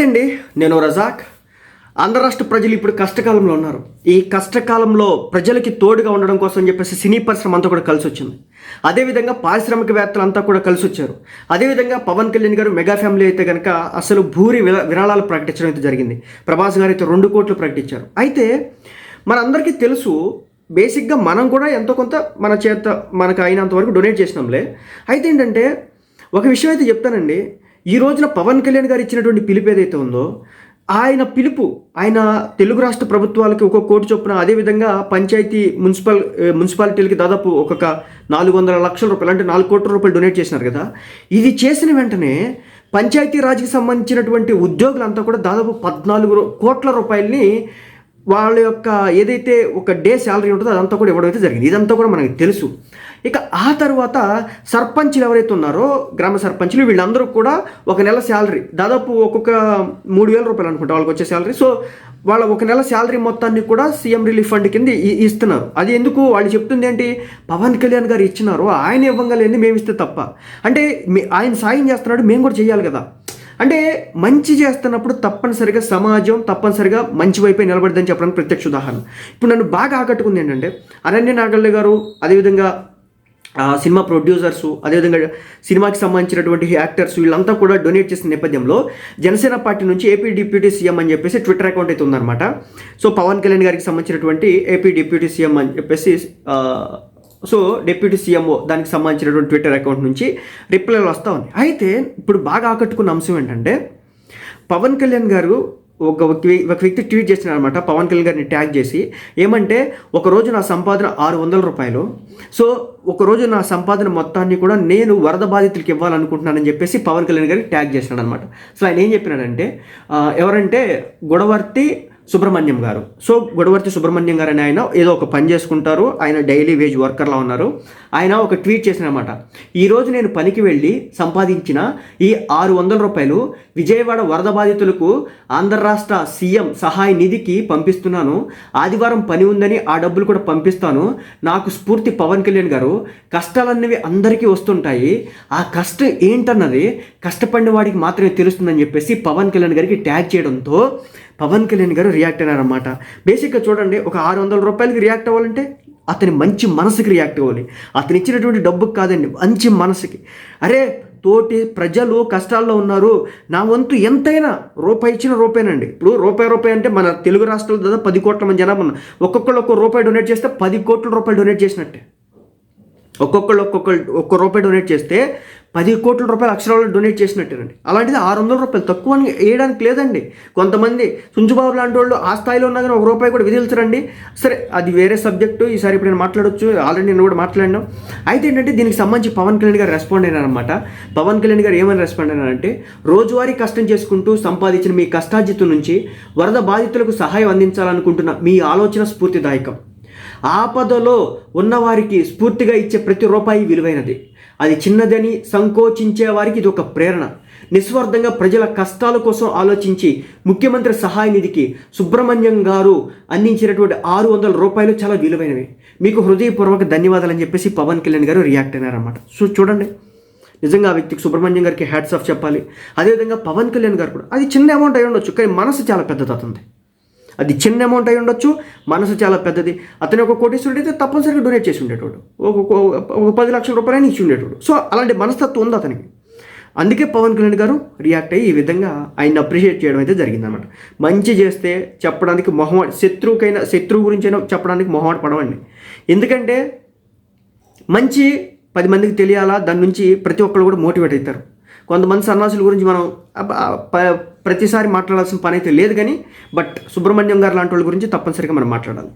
నమస్తే అండి నేను రజాక్. ఆంధ్ర రాష్ట్ర ప్రజలు ఇప్పుడు కష్టకాలంలో ఉన్నారు. ఈ కష్టకాలంలో ప్రజలకి తోడుగా ఉండడం కోసం చెప్పేసి సినీ పరిశ్రమ అంతా కూడా కలిసి వచ్చింది అదేవిధంగా పారిశ్రామికవేత్తలు అంతా కూడా కలిసి వచ్చారు అదేవిధంగా పవన్ కళ్యాణ్ గారు మెగా ఫ్యామిలీ అయితే కనుక అసలు భూరి విరా- విరాళాలు ప్రకటించడం అయితే జరిగింది. ప్రభాస్ గారు అయితే రెండు కోట్లు ప్రకటించారు. అయితే మనందరికీ తెలుసు బేసిక్గా మనం కూడా ఎంతో కొంత మన చేత మనకు అయినంత వరకు డొనేట్ చేసినాంలే. అయితే ఏంటంటే ఒక విషయం అయితే చెప్తానండి. ఈ రోజున పవన్ కళ్యాణ్ గారు ఇచ్చినటువంటి పిలుపు ఏదైతే ఉందో ఆయన పిలుపు ఆయన తెలుగు రాష్ట్ర ప్రభుత్వాలకి ఒక కోటి చొప్పున అదేవిధంగా పంచాయతీ మున్సిపల్ మున్సిపాలిటీలకి దాదాపు ఒక్కొక్క నాలుగు వందల లక్షల రూపాయలు అంటే నాలుగు కోట్ల రూపాయలు డొనేట్ చేసినారు కదా. ఇది చేసిన వెంటనే పంచాయతీ రాజ్కి సంబంధించినటువంటి ఉద్యోగులంతా కూడా దాదాపు పద్నాలుగు కోట్ల రూపాయలని వాళ్ళ యొక్క ఏదైతే ఒక డే శాలరీ ఉంటుందో అదంతా కూడా ఇవ్వడం అయితే జరిగింది. ఇదంతా కూడా మనకి తెలుసు. ఇక ఆ తర్వాత సర్పంచ్లు ఎవరైతే ఉన్నారో గ్రామ సర్పంచ్లు వీళ్ళందరూ కూడా ఒక నెల శాలరీ దాదాపు ఒక్కొక్క మూడు వేల రూపాయలు అనుకుంటా వాళ్ళకి వచ్చే శాలరీ. సో వాళ్ళ ఒక నెల శాలరీ మొత్తాన్ని కూడా సీఎం రిలీఫ్ ఫండ్ కింద ఇస్తున్నారు. అది ఎందుకు? వాళ్ళు చెప్తుంది ఏంటి? పవన్ కళ్యాణ్ గారు ఇచ్చినారు. ఆయన ఇవ్వగలేని మేము ఇస్తే తప్ప. అంటే ఆయన సాయం చేస్తున్నాడు మేము కూడా చేయాలి కదా. అంటే మంచి చేస్తున్నప్పుడు తప్పనిసరిగా సమాజం తప్పనిసరిగా మంచి వైపే నిలబడదని చెప్పడానికి ప్రత్యక్ష ఉదాహరణ. ఇప్పుడు నన్ను బాగా ఆకట్టుకుంది ఏంటంటే అనన్య నాగల్లి గారు అదేవిధంగా సినిమా ప్రొడ్యూసర్స్ అదేవిధంగా సినిమాకి సంబంధించినటువంటి యాక్టర్స్ వీళ్ళంతా కూడా డొనేట్ చేసిన నేపథ్యంలో జనసేన పార్టీ నుంచి ఏపీ డిప్యూటీ సీఎం అని చెప్పేసి ట్విట్టర్ అకౌంట్ అయితే ఉందన్నమాట. సో పవన్ కళ్యాణ్ గారికి సంబంధించినటువంటి ఏపీ డిప్యూటీ సీఎం అని చెప్పేసి సో డిప్యూటీ సీఎంఓ దానికి సంబంధించినటువంటి ట్విట్టర్ అకౌంట్ నుంచి రిప్లైలు వస్తూ ఉన్నాయి. అయితే ఇప్పుడు బాగా ఆకట్టుకున్న అంశం ఏంటంటే పవన్ కళ్యాణ్ గారు ఒక వ్యక్తి ఒక వ్యక్తి ట్వీట్ చేసిన అనమాట పవన్ కళ్యాణ్ గారిని ట్యాగ్ చేసి. ఏమంటే ఒకరోజు నా సంపాదన ఆరు వందల రూపాయలు. సో ఒకరోజు నా సంపాదన మొత్తాన్ని కూడా నేను వరద బాధితులకి ఇవ్వాలనుకుంటున్నానని చెప్పేసి పవన్ కళ్యాణ్ గారికి ట్యాగ్ చేసినాడు అనమాట సో ఆయన ఏం చెప్పినాడంటే ఎవరంటే గొడవర్తి సుబ్రహ్మణ్యం గారు. సో గొడవర్తి సుబ్రహ్మణ్యం గారు అని ఆయన ఏదో ఒక పని చేసుకుంటారు. ఆయన డైలీ వేజ్ వర్కర్లా ఉన్నారు. ఆయన ఒక ట్వీట్ చేసినమాట. ఈరోజు నేను పనికి వెళ్ళి సంపాదించిన ఈ ఆరు వందల రూపాయలు విజయవాడ వరద బాధితులకు ఆంధ్ర రాష్ట్ర సీఎం సహాయ నిధికి పంపిస్తున్నాను. ఆదివారం పని ఉందని ఆ డబ్బులు కూడా పంపిస్తాను. నాకు స్ఫూర్తి పవన్ కళ్యాణ్ గారు. కష్టాలన్నవి అందరికీ వస్తుంటాయి. ఆ కష్టం ఏంటన్నది కష్టపడిన వాడికి మాత్రమే తెలుస్తుందని చెప్పేసి పవన్ కళ్యాణ్ గారికి ట్యాగ్ చేయడంతో పవన్ కళ్యాణ్ గారు రియాక్ట్ అయినారన్నమాట. బేసిక్గా చూడండి ఒక ఆరు వందల రూపాయలకి రియాక్ట్ అవ్వాలంటే అతని మంచి మనసుకి రియాక్ట్ అవ్వాలి. అతను ఇచ్చినటువంటి డబ్బుకి కాదండి మంచి మనసుకి. అరే తోటి ప్రజలు కష్టాల్లో ఉన్నారు. నా వంతు ఎంతైనా రూపాయి ఇచ్చిన రూపాయనండి. ఇప్పుడు రూపాయి రూపాయి అంటే మన తెలుగు రాష్ట్రాల దాదాపు పది కోట్ల మంది జనాభా ఉన్నారు. ఒక్కొక్కళ్ళు ఒక్క రూపాయి డొనేట్ చేస్తే పది కోట్ల రూపాయలు డొనేట్ చేసినట్టే. ఒక్కొక్కళ్ళు ఒక్కొక్కళ్ళు ఒక్క రూపాయి డొనేట్ చేస్తే పది కోట్ల రూపాయలు అక్షరాలు డొనేట్ చేసినట్టేనండి. అలాంటిది ఆరు వందల రూపాయలు తక్కువ అని వేయడానికి లేదండి. కొంతమంది సుంజుబాబు లాంటి వాళ్ళు ఆ స్థాయిలో ఉన్నా కానీ ఒక రూపాయి కూడా విధిల్చరండి. సరే అది వేరే సబ్జెక్టు ఈసారి ఇప్పుడు నేను మాట్లాడొచ్చు. ఆల్రెడీ నేను కూడా మాట్లాడినా. అయితే ఏంటంటే దీనికి సంబంధించి పవన్ కళ్యాణ్ గారు రెస్పాండ్ అయినారనమాట పవన్ కళ్యాణ్ గారు ఏమని రెస్పాండ్ అయినారంటే రోజువారీ కష్టం చేసుకుంటూ సంపాదించిన మీ కష్టాజిత్తు నుంచి వరద బాధితులకు సహాయం అందించాలనుకుంటున్న మీ ఆలోచన స్ఫూర్తిదాయకం. ఆపదలో ఉన్నవారికి స్ఫూర్తిగా ఇచ్చే ప్రతి రూపాయి విలువైనది. అది చిన్నదని సంకోచించే వారికి ఇది ఒక ప్రేరణ. నిస్వార్థంగా ప్రజల కష్టాల కోసం ఆలోచించి ముఖ్యమంత్రి సహాయ నిధికి సుబ్రహ్మణ్యం గారు అందించినటువంటి ఆరు వందల రూపాయలు చాలా విలువైనవి. మీకు హృదయపూర్వక ధన్యవాదాలు అని చెప్పేసి పవన్ కళ్యాణ్ గారు రియాక్ట్ అయినారన్నమాట. సో చూడండి. నిజంగా ఆ వ్యక్తికి సుబ్రహ్మణ్యం గారికి హ్యాట్స్ ఆఫ్ చెప్పాలి. అదేవిధంగా పవన్ కళ్యాణ్ గారు కూడా. అది చిన్న అమౌంట్ అయి ఉండొచ్చు కానీ మనసు చాలా పెద్దదవుతుంది. అది చిన్న అమౌంట్ అయి ఉండొచ్చు మనసు చాలా పెద్దది. అతను ఒక కోటీశ్వరుడు అయితే తప్పనిసరిగా డొనేట్ చేసి ఉండేటోడు. ఒక ఒక- పది లక్షల రూపాయలని ఇచ్చి ఉండేటోడు. సో అలాంటి మనస్తత్వం ఉంది అతనికి. అందుకే పవన్ కళ్యాణ్ గారు రియాక్ట్ అయ్యి ఈ విధంగా ఆయన అప్రిషియేట్ చేయడం అయితే జరిగిందనమాట మంచి చేస్తే చెప్పడానికి మొహమాట శత్రువుకైనా శత్రువు గురించైనా చెప్పడానికి మొహమాట పడవండి. ఎందుకంటే మంచి పది మందికి తెలియాలా దాని నుంచి ప్రతి ఒక్కరు కూడా మోటివేట్ అవుతారు. కొంతమంది సన్యాసుల గురించి మనం ప్రతిసారి మాట్లాడాల్సిన పని అయితే లేదు కానీ బట్ సుబ్రహ్మణ్యం గారు లాంటి వాళ్ళ గురించి తప్పనిసరిగా మనం మాట్లాడాలి.